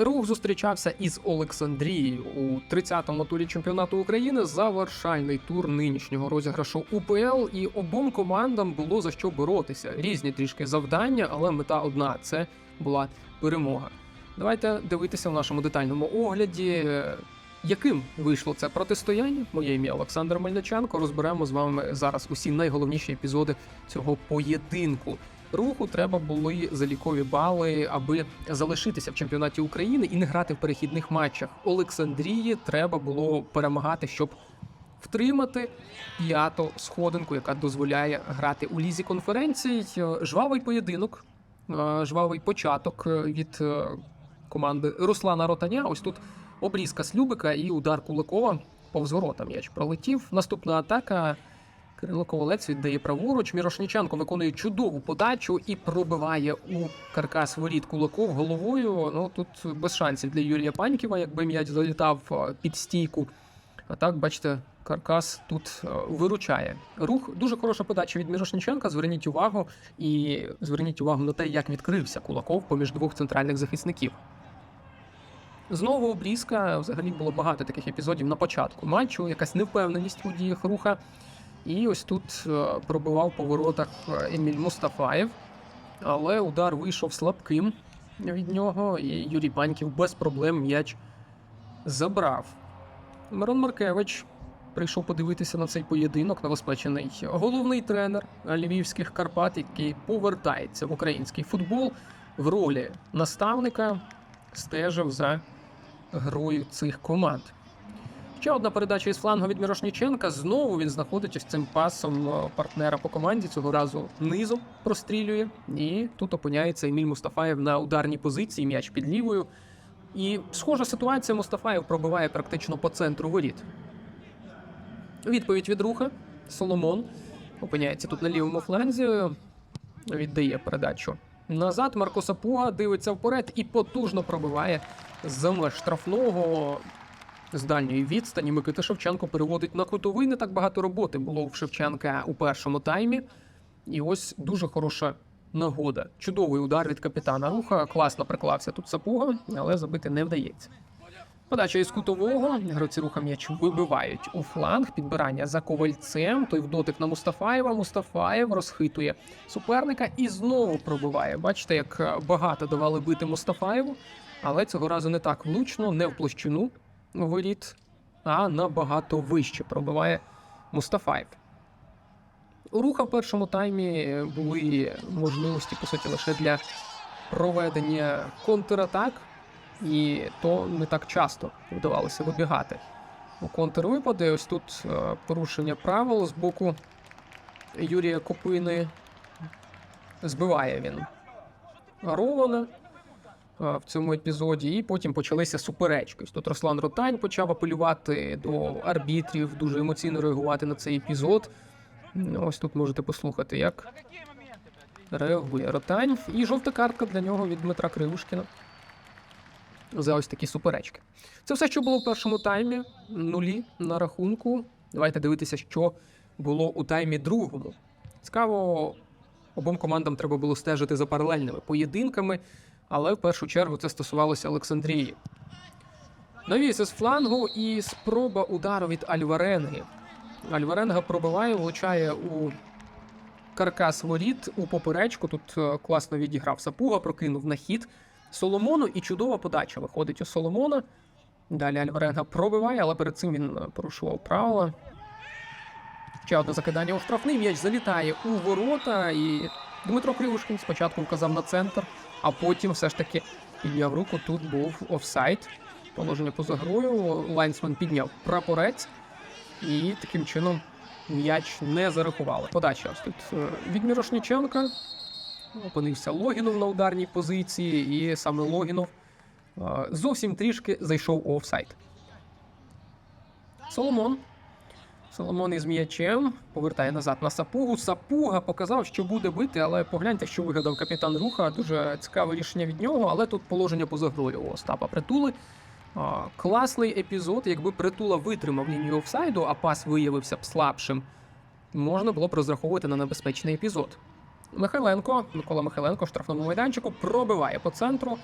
Рух зустрічався із Олександрією у 30-му турі чемпіонату України завершальний тур нинішнього розіграшу УПЛ, і обом командам було за що боротися. Різні трішки завдання, але мета одна це була перемога. Давайте дивитися в нашому детальному огляді. Яким вийшло це протистояння? Моє ім'я Олександр Мельниченко. Розберемо з вами зараз усі найголовніші епізоди цього поєдинку. Руху треба були залікові бали, аби залишитися в чемпіонаті України і не грати в перехідних матчах. Олександрії треба було перемагати, щоб втримати п'яту сходинку, яка дозволяє грати у лізі конференцій. Е, Жвавий поєдинок, е, жвавий початок від е, команди Руслана Ротаня. Ось тут обрізка Слюбика і удар Куликова повз ворота м'яч пролетів. Наступна атака. Кирило Ковалець віддає праворуч. Мірошніченко виконує чудову подачу і пробиває у каркас воріт Кулаков головою. Ну тут без шансів для Юрія Паньківа, якби м'яч залітав е, під стійку. А так, бачите, каркас тут е, виручає. Рух дуже хороша подача від Мірошніченка. Зверніть увагу і зверніть увагу на те, як відкрився Кулаков поміж двох центральних захисників. Знову обрізка. Взагалі було багато таких епізодів на початку матчу, якась невпевненість у діях руха. І ось тут е, пробивав по воротах е, Еміль Мустафаєв, але удар вийшов слабким від нього, і Юрій Паньків без проблем м'яч забрав. Мирон Маркевич прийшов подивитися на цей поєдинок, новоспечений головний тренер львівських Карпат, який повертається в український футбол в ролі наставника, стежив за грою цих команд. Ще одна передача із флангу від Мірошніченка. Знову він знаходить ось цим пасом е, партнера по команді. Цього разу низом прострілює. І тут опиняється Еміль Мустафаєв на ударній позиції, м'яч під лівою. І схожа ситуація Мустафаєв пробиває практично по центру воріт. Відповідь від руха. Соломон опиняється тут на лівому фланзі. Віддає передачу назад. Марко Сапуга дивиться вперед і потужно пробиває з штрафного з дальньої відстані. Микита Шевченко переводить на кутовий. Не так багато роботи було в Шевченка у першому таймі. І ось дуже хороша нагода. Чудовий удар від капітана руха. Класно приклався тут Сапуга, але забити не вдається. Подача із кутового. Гравці руха м'яч вибивають у фланг. Підбирання за ковальцем. Той в дотик на Мустафаєва. Мустафаєв розхитує суперника і знову пробиває. Бачите, як багато давали бити Мустафаєву, але цього разу не так влучно, не в площину воріт, а набагато вище пробиває Мустафаєв. У руха в першому таймі були можливості, по суті, лише для проведення контратак, і то не так часто вдавалося вибігати. У контрвипади ось тут е, порушення правил з боку Юрія Копини. Збиває він Рована в цьому епізоді, і потім почалися суперечки. Тут Руслан Ротань почав апелювати до арбітрів, дуже емоційно реагувати на цей епізод. Ну, Ось тут можете послухати, як реагує Ротань. І жовта картка для нього від Дмитра Кривушкіна. За ось такі суперечки. Це все, що було в першому таймі. Нулі на рахунку. Давайте дивитися, що було у таймі другому. Цікаво, обом командам треба було стежити за паралельними поєдинками, але в першу чергу це стосувалося Олександрії. Навіс із флангу і спроба удару від Альваренги. Альваренга пробиває, влучає у каркас воріт у поперечку. Тут е, класно відіграв Сапуга, прокинув на хід Соломону і чудова подача виходить у Соломона. Далі Альваренга пробиває, але перед цим він е, порушував правила. Ще одне закидання у штрафний м'яч залітає у ворота, і Дмитро Кривушкін спочатку вказав на центр, а потім все ж таки підняв руку. Тут був офсайд. Положення поза грою. Лайнсмен підняв прапорець, і таким чином м'яч не зарахували. Подача ось тут е, від Мірошніченка. Опинився Логінов на ударній позиції, і саме Логінов е, зовсім трішки зайшов у офсайд. Соломон. Соломон із м'ячем повертає назад на сапугу. Сапуга показав, що буде бити, але погляньте, що вигадав капітан Руха. Дуже цікаве рішення від нього, але тут положення поза у Остапа притули. А, класний епізод, якби притула витримав лінію офсайду, а пас виявився б слабшим, можна було б розраховувати на небезпечний епізод. Михайленко, Микола Михайленко в штрафному майданчику пробиває по центру.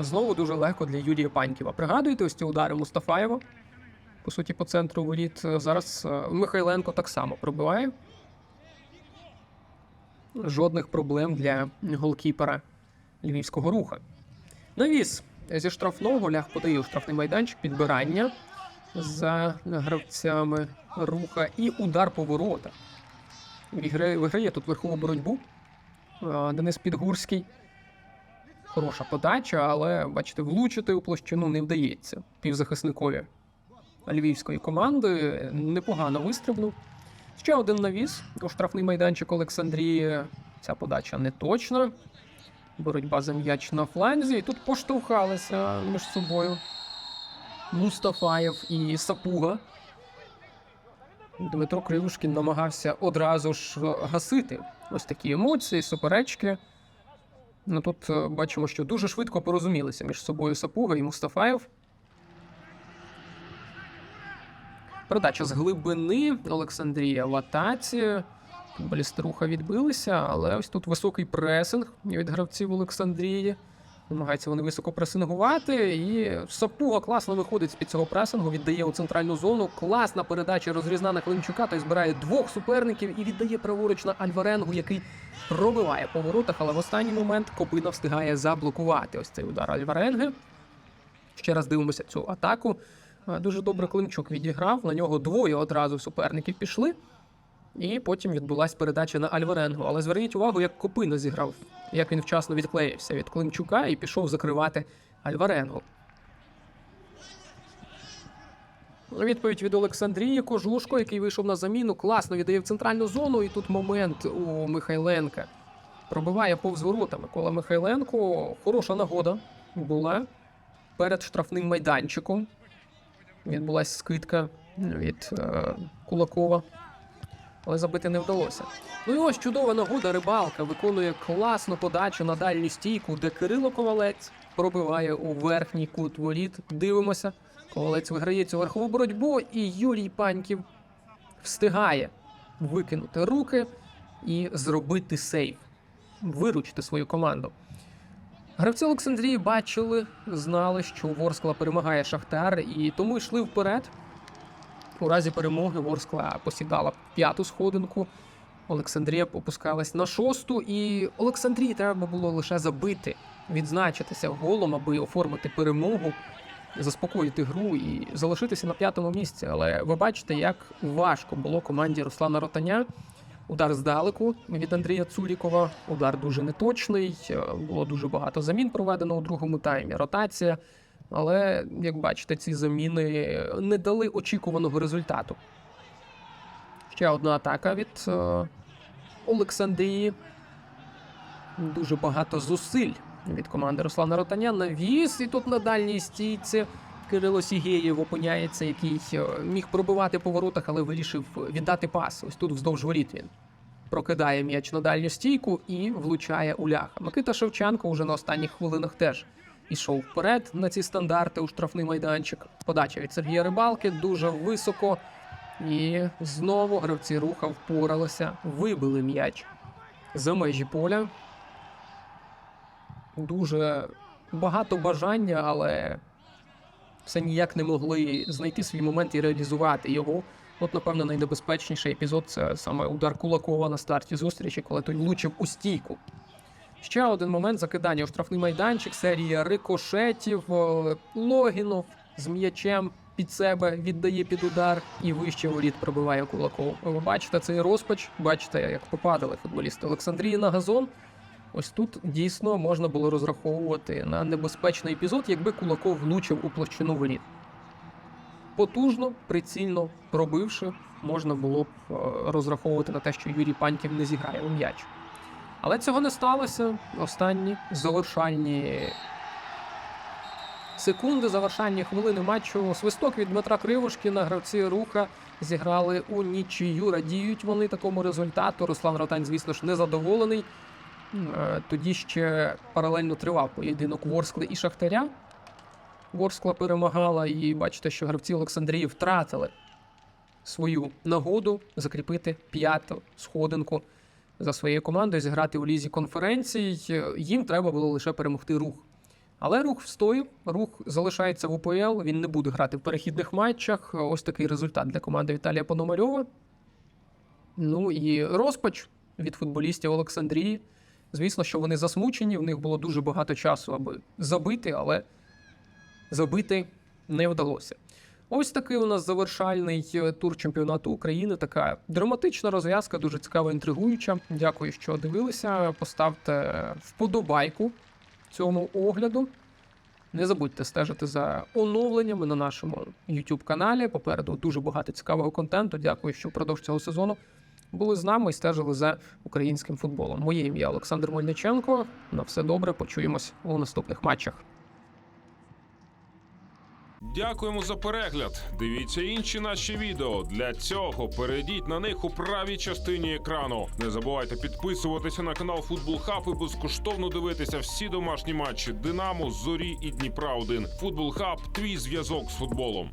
Знову дуже легко для Юрія Паньківа. Пригадуєте ось ці удари Мустафаєва? По суті, по центру воріт. Е, Зараз е, Михайленко так само пробиває. Жодних проблем для голкіпера львівського руха. Навіс зі штрафного ляг подає у штрафний майданчик, підбирання за гравцями руха і удар по воротах. Виграє, виграє тут верхову боротьбу. Е, Денис Підгурський. Хороша подача, але бачите, влучити у площину не вдається півзахисникові львівської команди. Непогано вистрибнув. Ще один навіс у штрафний майданчик Олександрії. Ця подача не точна. Боротьба за м'яч на фланзі. І тут поштовхалися між собою Мустафаєв і Сапуга. Дмитро Кривушкін намагався одразу ж гасити ось такі емоції, суперечки. Ну тут е, бачимо, що дуже швидко порозумілися між собою Сапуга і Мустафаєв. Передача з глибини Олександрія в атаці. Футболісти руха відбилися, але ось тут високий пресинг від гравців Олександрії. Намагаються вони високо пресингувати. І Сапуга класно виходить з-під цього пресингу, віддає у центральну зону. Класна передача розрізна на Климчука, той збирає двох суперників і віддає праворуч на Альваренгу, який пробиває по воротах, але в останній момент Копина встигає заблокувати ось цей удар Альваренги. Ще раз дивимося цю атаку. А, Дуже добре Климчук відіграв. На нього двоє одразу суперників пішли. І потім відбулася передача на Альваренгу. Але зверніть увагу, як Копина зіграв, як він вчасно відклеївся від Климчука і пішов закривати Альваренгу. Відповідь від Олександрії Кожушко, який вийшов на заміну, класно віддає в центральну зону. І тут момент у Михайленка. Пробиває повз ворота Микола Михайленко. Хороша нагода була перед штрафним майданчиком. Відбулася скидка від е, Кулакова але забити не вдалося. Ну і ось чудова нагода рибалка виконує класну подачу на дальню стійку, де Кирило Ковалець пробиває у верхній кут воріт. Дивимося. Ковалець виграє цю верхову боротьбу, і Юрій Паньків встигає викинути руки і зробити сейф, виручити свою команду. Гравці Олександрії бачили, знали, що Ворскла перемагає Шахтар, і тому йшли вперед. У разі перемоги Ворскла посідала п'яту сходинку. Олександрія опускалась на шосту, і Олександрії треба було лише забити, відзначитися голом, аби оформити перемогу, заспокоїти гру і залишитися на п'ятому місці. Але ви бачите, як важко було команді Руслана Ротаня. Удар здалеку від Андрія Цурікова. Удар дуже неточний. е, Було дуже багато замін проведено у другому таймі. Ротація. Але, як бачите, ці заміни не дали очікуваного результату. Ще одна атака від е, Олександрії. Дуже багато зусиль від команди Руслана Ротаня. Навіс, і тут на дальній стійці Кирило Сігєєв опиняється, який е, міг пробивати по воротах, але вирішив віддати пас. Ось тут вздовж воріт він прокидає м'яч на дальню стійку і влучає у ляха. Микита Шевченко вже на останніх хвилинах теж ішов вперед на ці стандарти у штрафний майданчик. Подача від Сергія Рибалки дуже високо. І знову гравці руха впоралися, вибили м'яч за межі поля. Дуже багато бажання, але все ніяк не могли знайти свій момент і реалізувати його. От, напевно, найнебезпечніший епізод це саме удар Кулакова на старті зустрічі, коли той влучив у стійку. Ще один момент закидання у штрафний майданчик, серія рикошетів. Е, Логінов з м'ячем під себе віддає під удар і вище воріт пробиває Кулаков. Ви бачите цей розпач, бачите, як попадали футболісти Олександрії на газон. Ось тут дійсно можна було розраховувати на небезпечний епізод, якби Кулаков влучив у площину воріт. Потужно, прицільно пробивши, можна було б е, розраховувати на те, що Юрій Паньків не зіграє у м'яч. Але цього не сталося. Останні завершальні секунди завершальні хвилини матчу. Свисток від Дмитра Кривошкіна. Гравці руха зіграли у нічию. Радіють вони такому результату. Руслан Ротань, звісно ж, незадоволений. Е, Тоді ще паралельно тривав поєдинок Ворскли і Шахтаря. Ворскла перемагала, і бачите, що гравці Олександрії втратили свою нагоду закріпити п'яту сходинку за своєю командою, зіграти у лізі конференцій. Їм треба було лише перемогти рух. Але рух встоїв, рух залишається в УПЛ, він не буде грати в перехідних матчах. Ось такий результат для команди Віталія Пономарьова. Ну і розпач від футболістів Олександрії. Звісно, що вони засмучені, в них було дуже багато часу, аби забити, але забити не вдалося. Ось такий у нас завершальний е, тур чемпіонату України. Така драматична розв'язка, дуже цікава, інтригуюча. Дякую, що дивилися. Поставте вподобайку цьому огляду. Не забудьте стежити за оновленнями на нашому YouTube каналі. Попереду дуже багато цікавого контенту. Дякую, що впродовж цього сезону були з нами і стежили за українським футболом. Моє ім'я Олександр Мельниченко. На все добре. Почуємось у наступних матчах. Дякуємо за перегляд. Дивіться інші наші відео. Для цього перейдіть на них у правій частині екрану. Не забувайте підписуватися на канал Футбол Хаб і безкоштовно дивитися всі домашні матчі Динамо, Зорі і Дніпра 1 Футбол Хаб твій зв'язок з футболом.